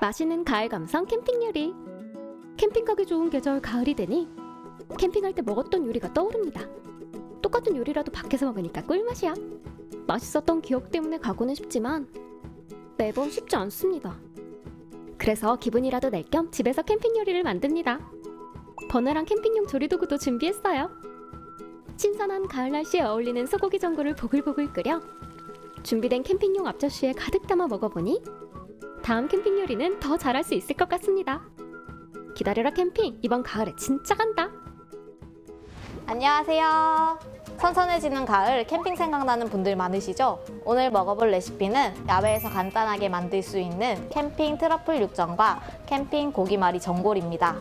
맛있는 가을 감성 캠핑 요리. 캠핑 가기 좋은 계절 가을이 되니 캠핑할 때 먹었던 요리가 떠오릅니다. 똑같은 요리라도 밖에서 먹으니까 꿀맛이야. 맛있었던 기억 때문에 가고는 싶지만 매번 쉽지 않습니다. 그래서 기분이라도 낼 겸 집에서 캠핑 요리를 만듭니다. 버너랑 캠핑용 조리도구도 준비했어요. 신선한 가을 날씨에 어울리는 소고기 전골을 보글보글 끓여 준비된 캠핑용 앞접시에 가득 담아 먹어보니 다음 캠핑 요리는 더 잘할 수 있을 것 같습니다. 기다려라 캠핑 이번 가을에 진짜 간다. 안녕하세요. 선선해지는 가을 캠핑 생각나는 분들 많으시죠? 오늘 먹어볼 레시피는 야외에서 간단하게 만들 수 있는 캠핑 트러플 육전과 캠핑 고기말이 전골입니다.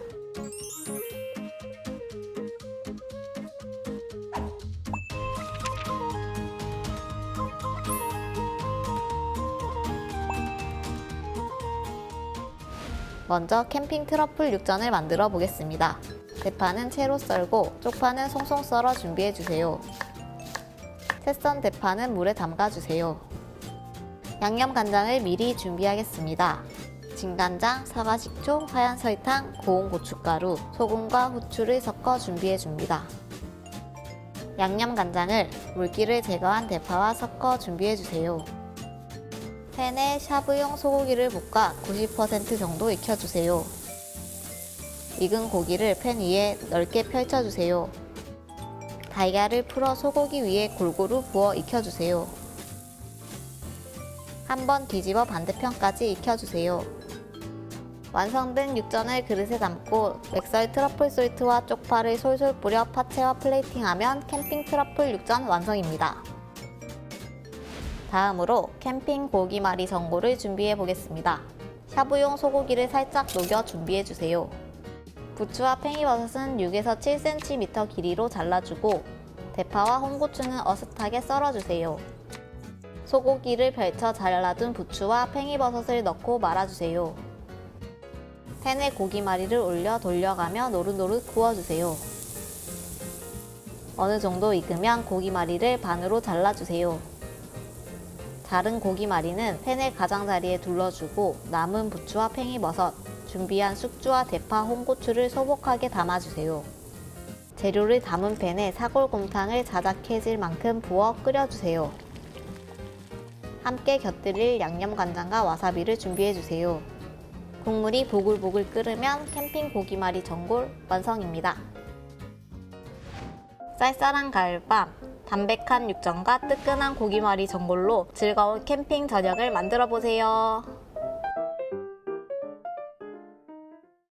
먼저 캠핑 트러플 육전을 만들어 보겠습니다. 대파는 채로 썰고 쪽파는 송송 썰어 준비해 주세요. 채썬 대파는 물에 담가 주세요. 양념 간장을 미리 준비하겠습니다. 진간장, 사과 식초, 하얀 설탕, 고운 고춧가루, 소금과 후추를 섞어 준비해 줍니다. 양념 간장을 물기를 제거한 대파와 섞어 준비해 주세요. 팬에 샤브용 소고기를 볶아 90% 정도 익혀주세요. 익은 고기를 팬 위에 넓게 펼쳐주세요. 달걀을 풀어 소고기 위에 골고루 부어 익혀주세요. 한번 뒤집어 반대편까지 익혀주세요. 완성된 육전을 그릇에 담고 맥설 트러플 솔트와 쪽파를 솔솔 뿌려 파채와 플레이팅하면 캠핑 트러플 육전 완성입니다. 다음으로 캠핑 고기말이 전골을 준비해 보겠습니다. 샤브용 소고기를 살짝 녹여 준비해 주세요. 부추와 팽이버섯은 6에서 7cm 길이로 잘라주고 대파와 홍고추는 어슷하게 썰어주세요. 소고기를 펼쳐 잘라둔 부추와 팽이버섯을 넣고 말아주세요. 팬에 고기말이를 올려 돌려가며 노릇노릇 구워주세요. 어느 정도 익으면 고기말이를 반으로 잘라주세요. 자른 고기말이는 팬의 가장자리에 둘러주고 남은 부추와 팽이버섯, 준비한 숙주와 대파, 홍고추를 소복하게 담아주세요. 재료를 담은 팬에 사골곰탕을 자작해질 만큼 부어 끓여주세요. 함께 곁들일 양념간장과 와사비를 준비해주세요. 국물이 보글보글 끓으면 캠핑 고기말이 전골 완성입니다. 쌀쌀한 가을밤, 담백한 육전과 뜨끈한 고기말이 전골로 즐거운 캠핑 저녁을 만들어 보세요.